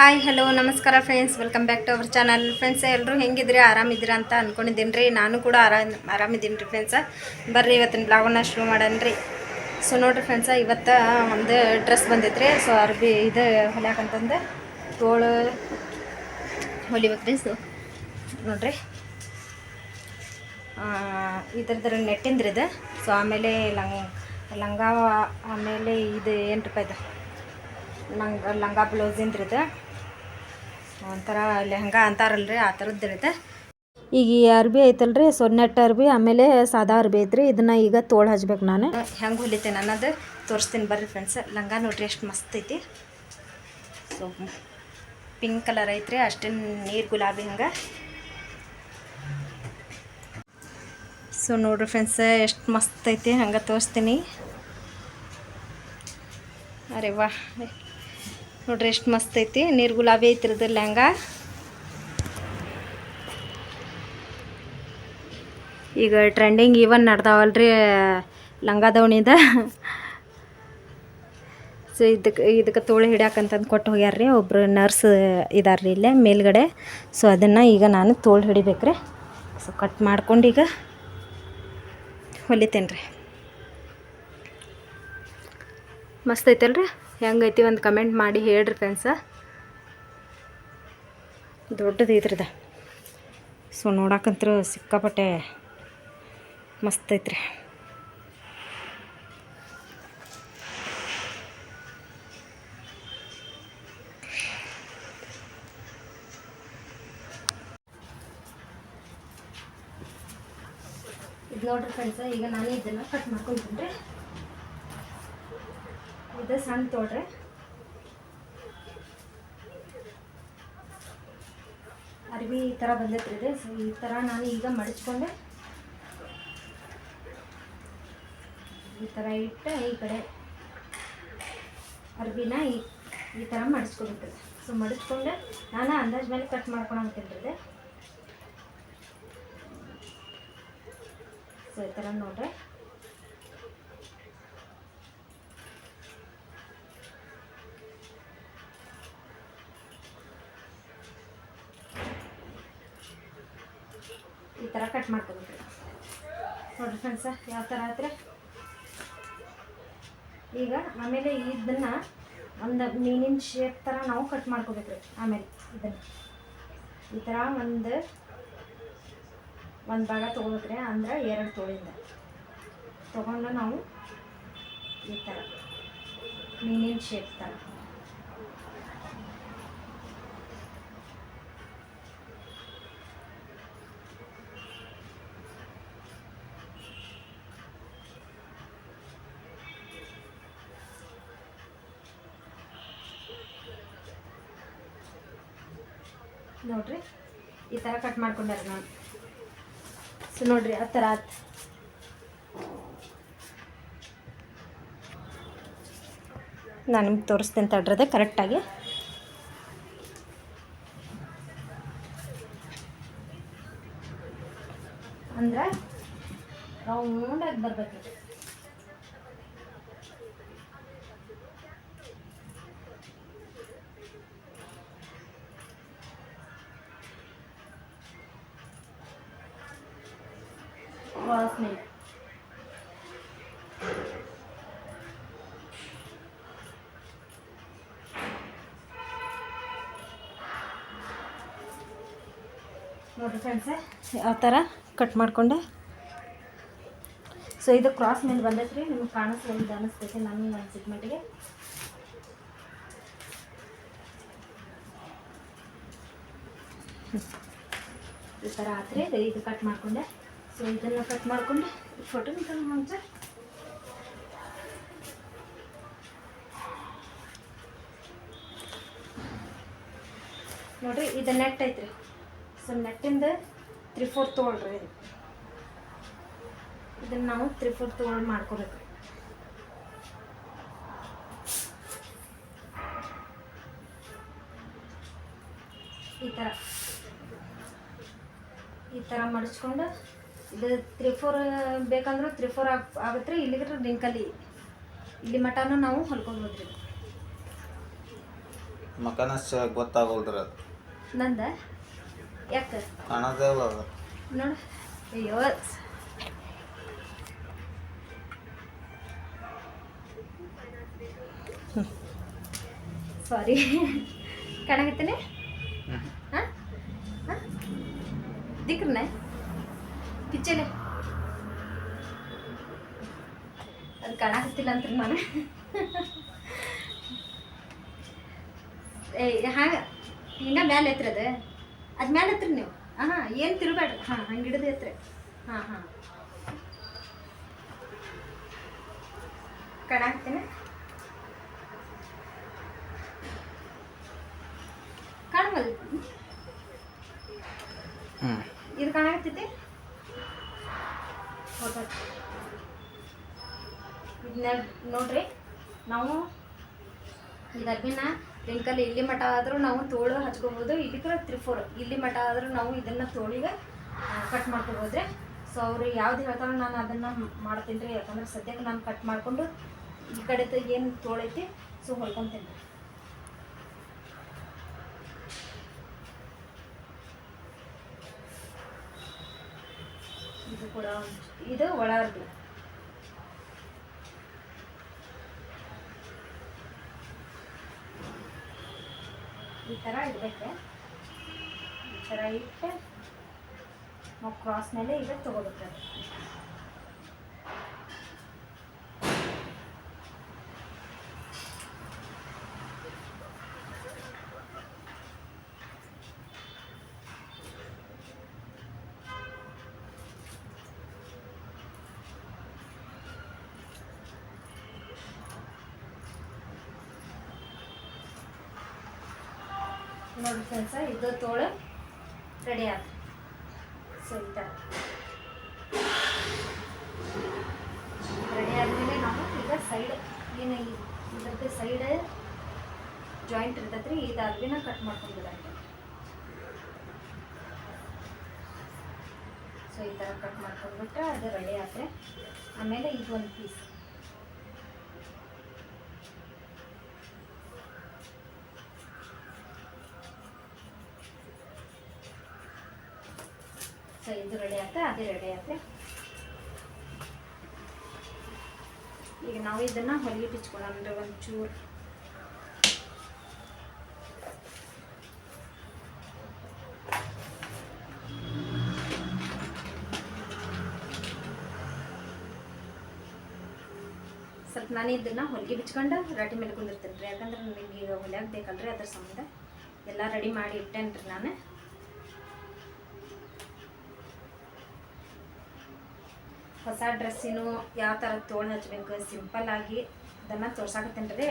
Hi hello ನಮಸ್ಕಾರ friends welcome back to our channel friends ಎಲ್ಲರೂ ಹೆಂಗಿದ್ರಿ? ಆರಾಮಿದ್ದೀರಾ ಅಂತ ಅಂದ್ಕೊಂಡಿದ್ದೀನಿ ರೀ ನಾನು ಕೂಡ ಆರಾಮ್ ಆರಾಮಿದ್ದೀನಿ ರೀ ಫ್ರೆಂಡ್ಸ ಬರ್ರಿ, ಇವತ್ತಿನ ಬ್ಲಾಗನ್ನ ಶುರು ಮಾಡೋಣ ರೀ ಸೊ ನೋಡಿರಿ ಫ್ರೆಂಡ್ಸ ಇವತ್ತು ಒಂದು ಡ್ರೆಸ್ ಬಂದೈತೆ ಸೊ ಅರ್ಬಿ ಇದು ಹೊಲಿಯಾಕಂತಂದು ತೋಳು ಹೊಲಿಬೇಕು ರೀ ಸೊ ನೋಡ್ರಿ ಇದ್ರದ್ರ ನೆಟ್ಟಿಂದ್ರಿ ಇದು. ಸೊ ಆಮೇಲೆ ಲಂಗ ಲಂಗ ಆಮೇಲೆ ಇದು ಏನು ರೂಪಾಯಿ ಇದು? ಲಂಗ ಲಂಗ ಬ್ಲೌಸಿಂದ್ರಿ ಇದು. ಒಂಥರ ಲೆಹಂಗ ಅಂತಾರಲ್ಲ ರೀ ಆ ಥರದ್ದು ಇರುತ್ತೆ. ಈಗ ಈ ಅರ್ಬಿ ಐತಲ್ಲ ರೀ ಸೊನ್ನೆಟ್ಟು ಅರ್ಬಿ ಆಮೇಲೆ ಸಾದಾ ಅರ್ಬಿ ಐತ್ರಿ. ಇದನ್ನ ಈಗ ತೋಳು ಹಚ್ಬೇಕು ನಾನು. ಹೆಂಗೆ ಹೊಲಿತೇನೆ ಅನ್ನೋದು ತೋರಿಸ್ತೀನಿ ಬರ್ರಿ ಫ್ರೆಂಡ್ಸ್ ಲಂಗ ನೋಡ್ರಿ ಎಷ್ಟು ಮಸ್ತ್ ಐತಿ. ಸೊ ಪಿಂಕ್ ಕಲರ್ ಐತ್ರಿ ಅಷ್ಟೇ ನೀರು ಗುಲಾಬಿ ಹಂಗೆ. ಸೊ ನೋಡ್ರಿ ಫ್ರೆಂಡ್ಸ್ ಎಷ್ಟು ಮಸ್ತ್ ಐತಿ ಹಂಗೆ ತೋರಿಸ್ತೀನಿ. ಅರೆ ವಾ ನೋಡ್ರಿ ಎಷ್ಟು ಮಸ್ತ್ ಐತಿ. ನೀರು ಗುಲಾಬಿ ಐತಿರದು ಲೆಹಂಗ ಈಗ ಟ್ರೆಂಡಿಂಗ್ ಇವನ್ ನಡ್ದಾವಲ್ರಿ ಲಂಗ ದವಣಿದ ಸೊ ಇದಕ್ಕೆ ಇದಕ್ಕೆ ತೋಳು ಹಿಡ್ಯಾಕಂತಂದು ಕೊಟ್ಟು ಹೋಗ್ಯಾರ್ರಿ. ಒಬ್ಬರು ನರ್ಸ್ ಇದಾರ್ರಿ ಇಲ್ಲೇ ಮೇಲ್ಗಡೆ. ಸೊ ಅದನ್ನು ಈಗ ನಾನು ತೋಳು ಹಿಡಿಬೇಕ್ರಿ. ಸೊ ಕಟ್ ಮಾಡ್ಕೊಂಡು ಈಗ ಹೊಲಿತೇನೆ ರೀ ಮಸ್ತ್ ಐತಲ್ರಿ? ಹೆಂಗೈತಿ ಒಂದು ಕಮೆಂಟ್ ಮಾಡಿ ಹೇಳ್ರಿ ಫ್ರೆಂಡ್ಸ ದೊಡ್ಡದು ಇದ್ರದ ಸೊ ನೋಡಕ್ಕಂತೂ ಸಿಕ್ಕಾಪಟ್ಟೆ ಮಸ್ತ್ ಐತ್ರಿ. ಇದು ನೋಡ್ರಿ ಫ್ರೆಂಡ್ಸ ಈಗ ನಾನು ಇದನ್ನು ಕಟ್ ಮಾಡ್ಕೊಂತೀನಿ ಇದು ಸಣ್ಣ ತೊಳ್ರೆ ಅರ್ವಿ ಈ ಥರ ಬಂದೈತ್ರಿ ಇದು. ಸೊ ಈ ಥರ ನಾನು ಈಗ ಮಡಚ್ಕೊಂಡೆ. ಈ ಥರ ಇಟ್ಟು, ಈ ಕಡೆ ಅರ್ಬಿನ ಈ ಈ ಥರ ಮಡಿಸ್ಕೊಬೇಕು ಸೊ ಮಡಿಸ್ಕೊಂಡೆ ನಾನು ಅಂದಾಜು ಮೇಲೆ ಕಟ್ ಮಾಡ್ಕೊಳಂತೀನಿ ರೀ ಸೊ ಈ ಥರ ನೋಡ್ರಿ. ಈ ಥರ ಕಟ್ ಮಾಡ್ಕೋಬೇಕು. ನೋಡ್ರಿ ಫ್ರೆಂಡ್ಸ ಯಾವ ಥರ ಆದರೆ? ಈಗ ಆಮೇಲೆ ಇದನ್ನು ಒಂದು ಮೀನಿನ ಶೇಪ್ ಥರ ನಾವು ಕಟ್ ಮಾಡ್ಕೋಬೇಕು ರೀ. ಆಮೇಲೆ ಇದನ್ನು. ಈ ಥರ ಒಂದು ಒಂದು ಭಾಗ ತೊಗೋಬೇಕ್ರಿ ಅಂದ್ರೆ ಎರಡು ತೋಳಿಂದ. ತೊಗೊಂಡು ನಾವು ಈ ಥರ ಮೀನಿನ ಶೇಪ್ ಥರ ನೋಡ್ರಿ. ಈ ಥರ ಕಟ್ ಮಾಡ್ಕೊಂಡಾರ ನಾನು ಸೊ ನೋಡ್ರಿ, ಆ ಥರ ನಾನು ನಿಮ್ಗೆ ತೋರಿಸ್ತೇನೆ ತಡ್ರದೆ ಕರೆಕ್ಟಾಗಿ ಅಂದ್ರೆ ರೌಂಡಾಗಿ ಬರ್ಬೇಕು ವಾಸನೆ ನೋಡಿರಿ ಯಾವ ಥರ ಕಟ್ ಮಾಡಿಕೊಂಡೆ. ಸೊ ಇದು ಕ್ರಾಸ್ ಮೇಲೆ ಬಂದೈತ್ರಿ, ನಿಮ್ಗೆ ಕಾಣಿಸ್ಲಿಲ್ಲ ಅನಿಸ್ತೈತೆ ನಾನು ಅನ್ಸಿದ ಮಟ್ಟಿಗೆ ಈ ಥರ ಆತ್ರಿ, ಇದು ಕಟ್ ಮಾಡಿಕೊಂಡೆ. ಸೊ ಇದನ್ನು ಕಟ್ ಮಾಡಿಕೊಂಡು ಫೋಟೋ ಮುಂಚೆ. ನೋಡ್ರಿ, ಇದು ನೆಟ್ ಐತ್ರಿ. ಸೊ ನೆಟ್ಟಿಂದ ತ್ರೀ ಫೋರ್ ತೊಗೊಳ್ರಿ ಇದನ್ನ ನಾವು ತ್ರೀ ಫೋರ್ ತೊಗೊಂಡು ಮಾಡ್ಕೊಬೇಕು. ಈ ಥರ ಈ ಥರ ಮಡಚ್ಕೊಂಡು ಇದು ತ್ರೀ ಫೋರ್ ಬೇಕಂದ್ರೆ ತ್ರೀ ಫೋರ್ ಆಗ್ ಆಗುತ್ತೆ ರೀ ಇಲ್ಲಿಗೆ ರಿಂಕಲಿ ಇಲ್ಲಿ ಮಟನೂ ನಾವು ಹೊಲ್ಕೊಬೋದ್ರಿ ಮಕನ ಗೊತ್ತಾಗೋಲ್ದ್ರಿ ಅದು. ನಂದ? ಯಾಕೆ? ಕಾಣದೇ ಇಲ್ಲ ಅದು ನೋಡು. ಅಯ್ಯೋ. ಸಾರಿ ಕಾಣಕತ್ತೀನಿ ಹಾಂ? ಹಾಂ? ದಿಕ್ರನೆ? ಪಿಚ್ಚಲೆ. ಅದು ಕಾಣಕತ್ತಿಲ್ಲ ಅಂತ ನಾನು. ಏ ಹಾಗೆ ಹಿಂಗ ಮ್ಯಾಲೆ ಎತ್ತರದ ಅದು ಮ್ಯಾಲ ಹತ್ರಿ ನೀವು. ಹಾಂ ಏನು ತಿರುಬೇಡ್ರಿ ಹಾಂ ಹಂಗೆ ಹಿಡಿದು ಎತ್ರಿ. ಹಾಂ ಹಾಂ. ಕಾಣವಲ್ ಹ್ಞೂ ಇದು ಕಾಣಾಕತ್ತೈತಿ ಫೋಟೋ ಇದನ್ನ ನೋಡ್ರಿ ನಾವು ಇದು ಅರ್ಬಿನ ರಿಂಕಲ್ಲಿ ಇಲ್ಲಿ ಮಠ ಆದರೂ ನಾವು ತೋಳು ಹಚ್ಕೋಬೋದು. ಇದಕ್ಕೆ ತ್ರೀ ಫೋರ್ ಇಲ್ಲಿ ಮಠ ಆದರೂ ನಾವು ಇದನ್ನು ತೋಳಿಗೆ ಕಟ್ ಮಾಡ್ಕೊಬೋದ್ರೆ. ಸೊ ಅವರು ಯಾವ್ದು ಹೇಳ್ತಾರೋ ನಾನು ಅದನ್ನು ಮಾಡ್ತೀನಿ ರೀ. ಯಾಕಂದ್ರೆ ಸದ್ಯಕ್ಕೆ ನಾನು ಕಟ್ ಮಾಡಿಕೊಂಡು ಈ ಕಡೆ ಏನು ತೋಳೈತಿ ಸೊ ಹೊಲ್ಕೊತೀನಿ ಇದು ಕೂಡ ಇದು ಒಳ ಈ ಥರ ಇಡಬೇಕು ಈ ಥರ ಇಟ್ಟು ನಾವು ಕ್ರಾಸ್ ಮೇಲೆ ಈಗ ತೊಗೋಬೇಕು. ನೋಡಿ ಫ್ರೆಂಡ್ಸ ಇದು ತೋಳು. ರೆಡಿ ಆಯ್ತು ಸೊ ಈ ರೆಡಿ ಆದಮೇಲೆ ನಾವು ಈಗ ಸೈಡ್ ಏನು ಇದಕ್ಕೆ ಸೈಡ್ ಜಾಯಿಂಟ್ ಇರ್ತೈತೆ ರೀ ಇದು ಅರ್ಬಿನ ಕಟ್ ಮಾಡ್ಕೊಂಡ್ಬಿಡಂತೆ ಸೊ ಈ ಥರ ಕಟ್ ಮಾಡ್ಕೊಂಡ್ಬಿಟ್ರೆ ಅದು ರೆಡಿ ಆದರೆ, ಆಮೇಲೆ ಇದು ಒಂದು ಪೀಸ್ ಸೊ ಇದು ರೆಡಿ ಆಗುತ್ತೆ ಅದೇ ರೆಡಿ ಆಗುತ್ತೆ ಈಗ ನಾವು ಇದನ್ನ ಹೊಲಿಗೆ ಬಿಚ್ಕೊಳ್ಳೋಣ. ಅಂದ್ರೆ ಒಂಚೂರು. ಸ್ವಲ್ಪ ನಾನು ಇದನ್ನ ಹೊಲಿಗೆ ಬಿಚ್ಕೊಂಡು ರಾಟಿ ಮೇಲೆ ಕುಂದಿರ್ತೀನಿ ರೀ. ಯಾಕಂದ್ರೆ ನನಗೆ ಈಗ ಹೊಲಿಯಾಗ ಬೇಕಲ್ರಿ ಅದ್ರ ಸಂಬಂಧ. ಎಲ್ಲ ರೆಡಿ ಮಾಡಿ ಇಟ್ಟೇನ್ರಿ ನಾನು. ಹೊಸ ಡ್ರೆಸ್ಸಿನು ಯಾವ ಥರ ತೋಳು ಹಚ್ಬೇಕು, ಸಿಂಪಲ್ ಆಗಿ ಅದನ್ನು ತೋರ್ಸಾಕತ್ತೇನೆ ರೀ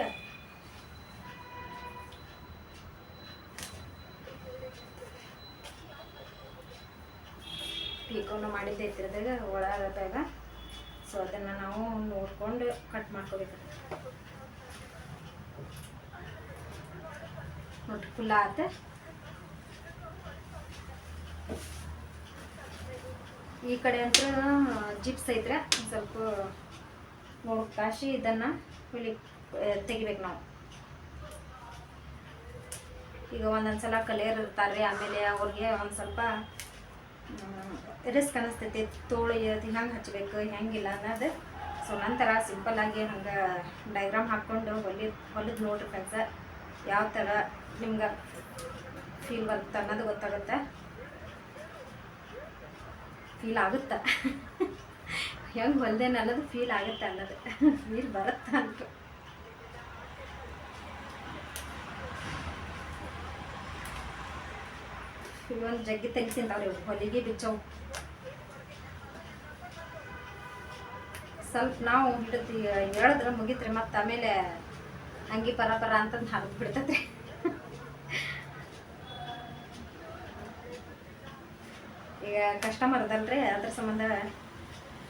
ಪೀಕೋನು ಮಾಡಿದ್ದೆ ಇತ್ತಿರದಾಗ ಒಳಗದಾಗ. ಸೊ ಅದನ್ನು ನಾವು ನೋಡ್ಕೊಂಡು ಕಟ್ ಮಾಡ್ಕೋಬೇಕು. ನೋಡ್ರಿ ಫುಲ್ ಆತ. ಈ ಕಡೆ ಅಂತೂ ಜಿಪ್ಸ್ ಐತ್ರೆ ಸ್ವಲ್ಪ ನೋಡಿ, ಕಾಶಿ ಇದನ್ನು ಇಲ್ಲಿ ತೆಗಿಬೇಕು ನಾವು. ಈಗ ಒಂದೊಂದು ಸಲ ಕಲಿಯರ್ ಇರ್ತಾರೆ ಆಮೇಲೆ ಅವ್ರಿಗೆ ಒಂದು ಸ್ವಲ್ಪ ರಿಸ್ಕ್ ಅನಿಸ್ತೈತಿ, ತೋಳು ಹೆಂಗೆ ಹಚ್ಬೇಕು, ಹೆಂಗಿಲ್ಲ ಅನ್ನೋದು. ಸೊ ನಂತರ ಸಿಂಪಲ್ಲಾಗಿ ಹಂಗೆ ಡೈಗ್ರಾಮ್ ಹಾಕ್ಕೊಂಡು ಹೊಲಿ ಹೊಲಿದ್ ನೋಡ್ರಿ ಫ್ರೆಂಡ್ಸ ಯಾವ ಥರ ನಿಮ್ಗೆ ಫೀಲ್ ಬರುತ್ತೆ ಅನ್ನೋದು ಗೊತ್ತಾಗುತ್ತೆ. ಫೀಲ್ ಆಗುತ್ತೆ? ಹೆಂಗೆ ಹೊಲ್ದೇನೆ ಅನ್ನೋದು ಫೀಲ್ ಆಗುತ್ತೆ ಅನ್ನೋದು. ಫೀಲ್ ಬರುತ್ತೆ ಅಂತ. ಇವೊಂದು ಜಗ್ಗಿ ತೆಗಿ ತಿಂತಾವ್ರಿ ಇವು ಹೊಲಿಗೆ ಬಿಚ್ಚವು ಸ್ವಲ್ಪ ನಾವು ಹಿಡಿದು ಹೇಳಿದ್ರೆ ಮುಗಿತ್ರಿ ಮತ್ತು ಆಮೇಲೆ ಅಂಗಿ ಪರ ಪರ ಅಂತಂದು ಹರಿದು ಕಸ್ಟಮರ್ ಅದಲ್ರಿ, ಅದ್ರ ಸಂಬಂಧ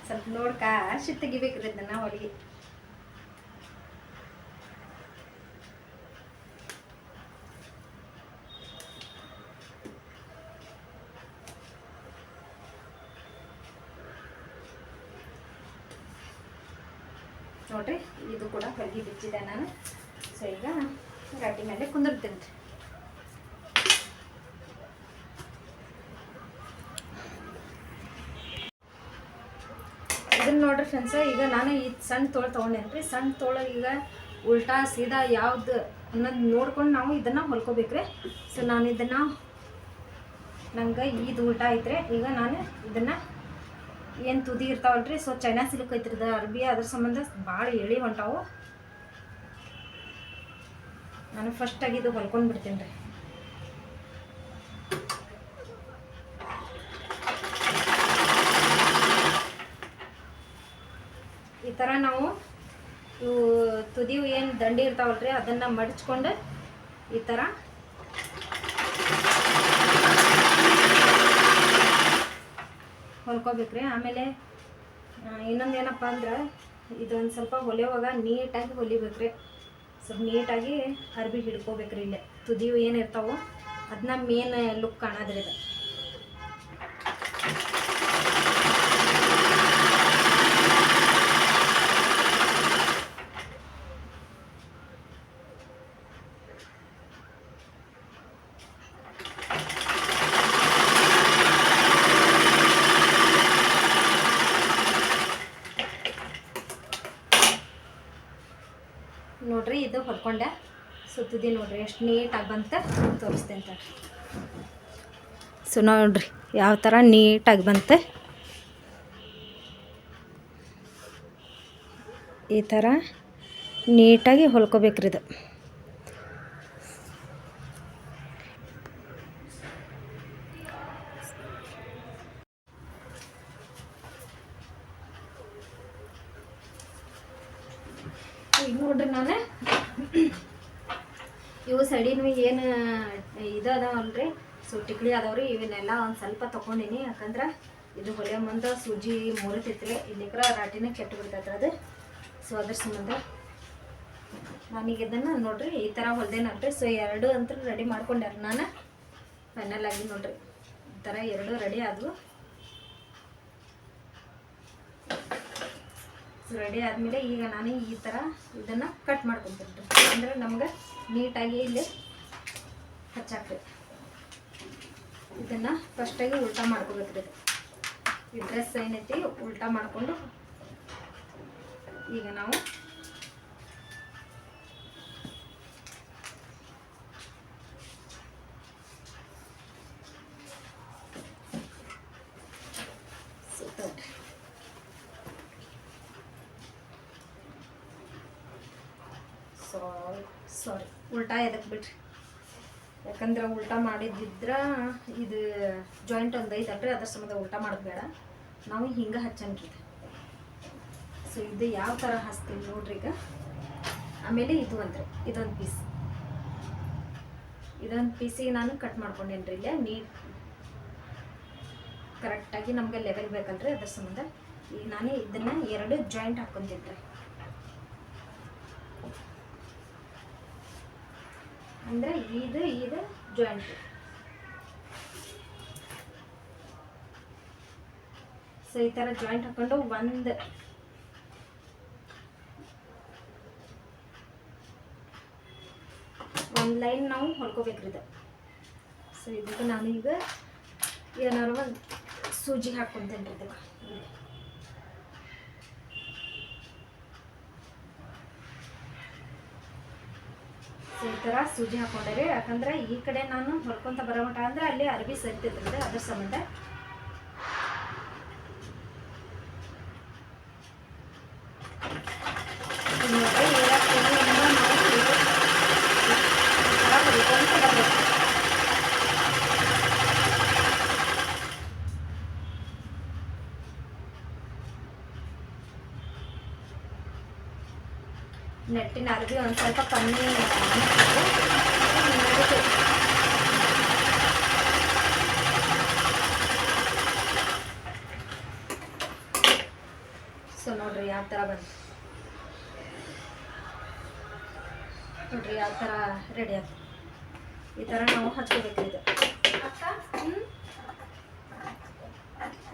ಸ್ವಲ್ಪ ನೋಡ್ಕ ಶಿಟ್ ತೆಗಿಬೇಕ್ರಿ ಇದನ್ನ ಹೊಲಿಗೆ ನೋಡ್ರಿ, ಇದು ಕೂಡ ಹೊಲಿಗೆ ಬಿಚ್ಚಿದೆ ನಾನು. ಸೊ ಈಗ ಗಾಡಿ ಮೇಲೆ ಕುಂದಿರ್ತೀನಿ. ರೀ ಇದನ್ನ ನೋಡ್ರಿ ಫ್ರೆಂಡ್ಸ ಈಗ ನಾನು ಈ ಸಣ್ಣ ತೋಳು ತೊಗೊಂಡೇನೆ ರೀ ಸಣ್ಣ ತೋಳು ಈಗ ಉಲ್ಟಾ ಸೀದಾ ಯಾವ್ದು ಅನ್ನೋದು ನೋಡ್ಕೊಂಡು ನಾವು ಇದನ್ನು ಹೊಲ್ಕೋಬೇಕ್ರಿ. ಸೊ ನಾನು ಇದನ್ನು ನಂಗೆ ಇದು ಉಲ್ಟಾ ಐತ್ರಿ. ಈಗ ನಾನು ಇದನ್ನು ಏನು ತುದಿ ಇರ್ತಾವಲ್ರಿ. ಸೊ ಚೈನಾ ಸಿಲ್ಕ್ ಐತ್ರಿ ಅರ್ಬಿ ಅದ್ರ ಸಂಬಂಧ ಭಾಳ ಎಳಿ ಹೊಂಟಾವು. ನಾನು ಫಸ್ಟಾಗಿ ಇದು ಹೊಲ್ಕೊಂಡು ಬಿಡ್ತೀನಿ ರೀ. ಥರ ನಾವು ಇವು ತುದಿವು ಏನು ದಂಡಿ ಇರ್ತಾವಲ್ರಿ, ಅದನ್ನು ಮಡಚ್ಕೊಂಡು ಈ ಥರ ಹೊಲ್ಕೋಬೇಕ್ರಿ. ಆಮೇಲೆ ಇನ್ನೊಂದು ಏನಪ್ಪ ಅಂದ್ರೆ ಇದೊಂದು ಸ್ವಲ್ಪ ಹೊಲಿಯುವಾಗ ನೀಟಾಗಿ ಹೊಲಿಬೇಕ್ರಿ. ಸ್ವಲ್ಪ ನೀಟಾಗಿ ಅರ್ಬಿ ಹಿಡ್ಕೋಬೇಕ್ರಿ ಇಲ್ಲೇ. ತುದಿವು ಏನು ಇರ್ತಾವೋ ಅದನ್ನ ಮೇನ್ ಲುಕ್ ಕಾಣೋದ್ರಿ ಇದು. ನೋಡ್ರಿ ಸುತ್ತಿದ್ದೀನಿ ನೋಡ್ರಿ ಎಷ್ಟು ನೀಟಾಗಿ ಬಂತ ತೋರಿಸ್ತೇನೆ ತಡ್ರಿ. ಸೊ ನೋಡ್ರಿ ಯಾವ ಥರ ನೀಟಾಗಿ ಬಂತೆ. ಈ ಥರ ನೀಟಾಗಿ ಹೊಲ್ಕೋಬೇಕ್ರಿ ಇದು. ನೋಡ್ರಿ ನಾನು ಇವು ಸೈಡಿನ ಏನು ಇದು ಅದಾವಲ್ರಿ ಸೊ ಟಿಕ್ಳಿ ಅದಾವ್ರಿ. ಇವನ್ನೆಲ್ಲ ಒಂದು ಸ್ವಲ್ಪ ತೊಗೊಂಡಿನಿ. ಯಾಕಂದ್ರೆ ಇದು ಹೊಲಿಯೋ ಮುಂದೆ ಸೂಜಿ ಮುರಿತೈತ್ರಿ. ಇಲ್ಲಿಕ್ರ ರಾಟಿನ ಕೆಟ್ಟು ಬಿಡ್ತೈತ್ರಿ ಅದು. ಸೊ ಅದ್ರ ಸಂಬಂಧ ನಮಗೆ ಇದನ್ನು ನೋಡ್ರಿ, ಈ ಥರ ಹೊಲ್ದೇನಲ್ರಿ. ಸೊ ಎರಡು ಅಂತೂ ರೆಡಿ ಮಾಡ್ಕೊಂಡ್ಯಾರ ನಾನು. ಫೈನಲ್ ಆಗಿ ನೋಡ್ರಿ. ಈ ಥರ ಎರಡು ರೆಡಿ ಆದವು. ರೆಡಿ ಆದಮೇಲೆ ಈಗ ನಾನು ಈ ಥರ ಇದನ್ನು ಕಟ್ ಮಾಡ್ಕೊತೀನಿ ಅಂದರೆ ನಮ್ಗೆ ನೀಟಾಗಿ ಇಲ್ಲಿ ಹಚ್ಚಾಕ್ಬೇಕು ಇದನ್ನು ಫಸ್ಟಾಗಿ ಉಲ್ಟಾ ಮಾಡ್ಕೋಬೇಕ್ರಿ. ಈ ಡ್ರೆಸ್ ಏನೈತಿ ಉಲ್ಟಾ ಮಾಡಿಕೊಂಡು ಈಗ ನಾವು ಸುತ್ತೋದ್ರಿ ಸೊ ಸಾರಿ ಉಲ್ಟಾ ಎದಕ್ಕೆ ಬಿಡ್ರಿ ಯಾಕಂದ್ರೆ ಉಲ್ಟಾ ಮಾಡಿದ್ದಿದ್ರೆ ಇದು ಜಾಯಿಂಟ್ ಒಂದು ಐತಲ್ರಿ, ಅದ್ರ ಸಂಬಂಧ ಉಲ್ಟಾ ಮಾಡೋದು ಬೇಡ. ನಾವು ಹಿಂಗೆ ಹಚ್ಚಂಗಿದ ಸೊ ಇದು. ಯಾವ ಥರ ಹಚ್ತೀವಿ ನೋಡ್ರಿ ಈಗ. ಆಮೇಲೆ ಇದು ಅಂದ್ರೆ ಇದೊಂದು ಪೀಸ್ ಇದೊಂದು ಪೀಸಿಗೆ ನಾನು ಕಟ್ ಮಾಡ್ಕೊಂಡೇನ್ರಿ ಇಲ್ಲೇ, ನೀಟ್. ಕರೆಕ್ಟಾಗಿ ನಮಗೆ ಲೆವೆಲ್ ಬೇಕಲ್ರಿ, ಅದ್ರ ಸಂಬಂಧ. ಈಗ ನಾನು ಇದನ್ನು ಎರಡು ಜಾಯಿಂಟ್ ಹಾಕ್ಕೊಂತೀನಿ ಅಂದರೆ ಇದು ಇದು ಜಾಯಿಂಟ್ ಸೊ ಈ ಥರ ಜಾಯಿಂಟ್ ಹಾಕೊಂಡು ಒಂದು. ಒಂದು ಲೈನ್ ನಾವು ಹೊಲ್ಕೋಬೇಕ್ರಿ ಇದು. ಸೊ ಇದಕ್ಕೆ ನಾನು ಈಗ ಏನಾರು ಒಂದು ಸೂಜಿ ಹಾಕ್ಕೊತೇನೆ ರೀ ಇದಕ್ಕೆ. ಈ ಥರ ಸೂಜಿ ಹಾಕೊಂಡೆ ಯಾಕಂದ್ರೆ ಈ ಕಡೆ ನಾನು ಹೊರ್ಕೊಂತ ಬರೋ ಮಟ್ಟ ಅಂದ್ರೆ ಅಲ್ಲಿ ಅರ್ಬಿ ಸರಿತೈತ್ರಿ ಅದ್ರ ಸಂಬಂಧ ಇದ್ ನೋಡ್ರಿ, ಇವಾಗ ತುದಿಯನ್ನ ನಾವು ಇದು ಈ ಥರ ಹೊಲ್ಕೊಂತ ಬರ್ಬೇಕು. ನೆಟ್ಟಿನ ಅರ್ಬಿ ಒಂದು ಸ್ವಲ್ಪ ಕಮ್ಮಿ. ಸೊ ನೋಡ್ರಿ ಯಾವ ಥರ ಬಂತು ನೋಡ್ರಿ ಯಾವ ಥರ ರೆಡಿ ಆಯ್ತು ಈ ಥರ ನಾವು ಹಚ್ಕೋಬೇಕು ಇದು?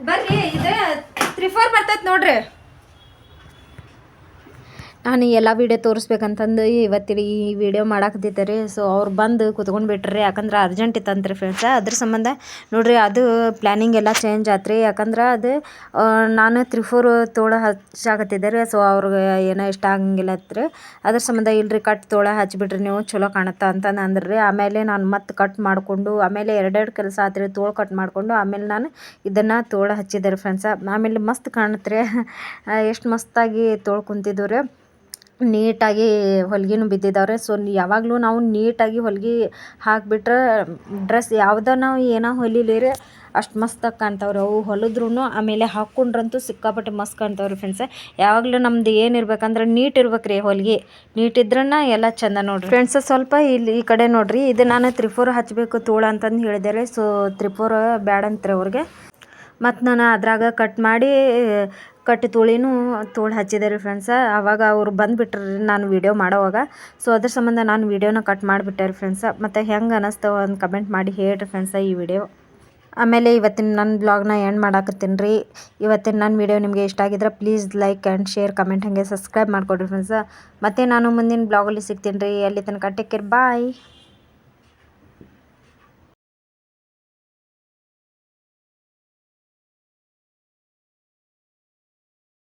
ಬರ್ರಿ ಇದು ತ್ರಿಫೋರ್ ಬರ್ತೈತೆ ನೋಡ್ರಿ ನಾನು ಎಲ್ಲ ವೀಡಿಯೋ ತೋರಿಸ್ಬೇಕಂತಂದು ಇವತ್ತಿನ ಈ ವಿಡಿಯೋ ಮಾಡಾಕತ್ತಿದ್ದೆ ರೀ. ಸೊ ಅವ್ರು ಬಂದು ಕುತ್ಕೊಂಡು ಬಿಟ್ರಿ ಯಾಕಂದ್ರೆ ಅರ್ಜೆಂಟ್ ಇತ್ತಂತ್ರಿ ಫ್ರೆಂಡ್ಸ ಅದ್ರ ಸಂಬಂಧ ನೋಡ್ರಿ, ಅದು ಪ್ಲ್ಯಾನಿಂಗ್ ಎಲ್ಲ ಚೇಂಜ್ ಆತ್ರಿ. ಯಾಕಂದ್ರೆ ಅದು ನಾನು ತ್ರೀ ಫೋರ್ ತೋಳ ಹಚ್ಚಾಕತ್ತಿದ್ದೆ ರೀ. ಸೊ ಅವ್ರಿಗೆ ಏನೋ ಇಷ್ಟ ಆಗಂಗಿಲ್ಲ ರೀ. ಅದ್ರ ಸಂಬಂಧ ಇಲ್ರಿ ಕಟ್ ತೋಳ ಹಚ್ಬಿಟ್ರಿ ನೀವು ಚಲೋ ಕಾಣುತ್ತಾ ಅಂತ ಅಂದ್ರಿ. ರೀ ಆಮೇಲೆ ನಾನು ಮತ್ತೆ ಕಟ್ ಮಾಡಿಕೊಂಡು, ಆಮೇಲೆ ಎರಡೆರಡು ಕೆಲಸ ಆತ್ರಿ ತೋಳು ಕಟ್ ಮಾಡಿಕೊಂಡು, ಆಮೇಲೆ ನಾನು ಇದನ್ನು ತೋಳ ಹಚ್ಚಿದ್ದೆ ರೀ ಫ್ರೆಂಡ್ಸ ಆಮೇಲೆ ಮಸ್ತ್ ಕಾಣುತ್ತೆ ರೀ. ಎಷ್ಟು ಮಸ್ತಾಗಿ ತೋಳು ಕುಂತಿದ್ದು ರೀ. ನೀಟಾಗಿ ಹೊಲ್ಗೆನೂ ಬಿದ್ದಿದ್ದಾವ್ರೆ ಸೊ ಯಾವಾಗಲೂ ನಾವು ನೀಟಾಗಿ ಹೊಲಿಗೆ ಹಾಕಿಬಿಟ್ರೆ ಡ್ರೆಸ್ ಯಾವುದೇ ನಾವು ಏನೋ ಹೊಲಿಲಿ ರೀ ಅಷ್ಟು ಮಸ್ತಾಗಿ ಕಾಣ್ತಾವ್ರಿ. ಅವು ಹೊಲಿದ್ರೂ ಆಮೇಲೆ ಹಾಕ್ಕೊಂಡ್ರಂತೂ ಸಿಕ್ಕಾಪಟ್ಟೆ ಮಸ್ತ್ ಕಾಣ್ತಾವ್ರಿ ಫ್ರೆಂಡ್ಸ್ ಯಾವಾಗಲೂ ನಮ್ದು ಏನಿರ್ಬೇಕಂದ್ರೆ ನೀಟ್ ಇರ್ಬೇಕು ರೀ ಹೊಲಿಗೆ. ನೀಟ್ ಇದ್ರನ್ನ ಎಲ್ಲ ಚಂದ ನೋಡ್ರಿ. ಫ್ರೆಂಡ್ಸ್ ಸ್ವಲ್ಪ ಇಲ್ಲಿ ಈ ಕಡೆ ನೋಡ್ರಿ. ಇದು ನಾನು ತ್ರಿಪುರ ಹಚ್ಚಬೇಕು ತೋಳ ಅಂತಂದು ಹೇಳಿದೆ ರೀ. ಸೊ ತ್ರಿಪುರ ಬ್ಯಾಡಂತ್ರಿ ಅವ್ರಿಗೆ. ಮತ್ತು ನಾನು ಅದ್ರಾಗ ಕಟ್ ಮಾಡಿ ಕಟ್ ತುಳಿನೂ ತೋಳು ಹಚ್ಚಿದೆ ರೀ ಫ್ರೆಂಡ್ಸ ಆವಾಗ ಅವ್ರು ಬಂದುಬಿಟ್ರಿ ನಾನು ವೀಡಿಯೋ ಮಾಡೋವಾಗ. ಸೊ ಅದ್ರ ಸಂಬಂಧ ನಾನು ವೀಡಿಯೋನ ಕಟ್ ಮಾಡಿಬಿಟ್ಟೆ ರೀ ಫ್ರೆಂಡ್ಸ ಮತ್ತು ಹೆಂಗೆ ಅನ್ನಿಸ್ತಾವ ಅಂತ ಕಮೆಂಟ್ ಮಾಡಿ ಹೇಳಿರಿ ಫ್ರೆಂಡ್ಸ ಈ ವಿಡಿಯೋ ಆಮೇಲೆ ಇವತ್ತಿನ ನನ್ನ ಬ್ಲಾಗ್ನ ಎಂಡ್ ಮಾಡಾಕತ್ತೀನಿ ರೀ. ಇವತ್ತಿನ ನನ್ನ ವಿಡಿಯೋ ನಿಮಗೆ ಇಷ್ಟ ಆಗಿದ್ರೆ please like and share comment ಹಾಗೆ ಸಬ್ಸ್ಕ್ರೈಬ್ ಮಾಡಿಕೊಡ್ರಿ ಫ್ರೆಂಡ್ಸ ಮತ್ತು ನಾನು ಮುಂದಿನ ಬ್ಲಾಗಲ್ಲಿ ಸಿಗ್ತೀನಿ ರೀ. ಅಲ್ಲಿ ತನಕ ಟೇಕ್ ಕೇರ್ ಬಾಯ್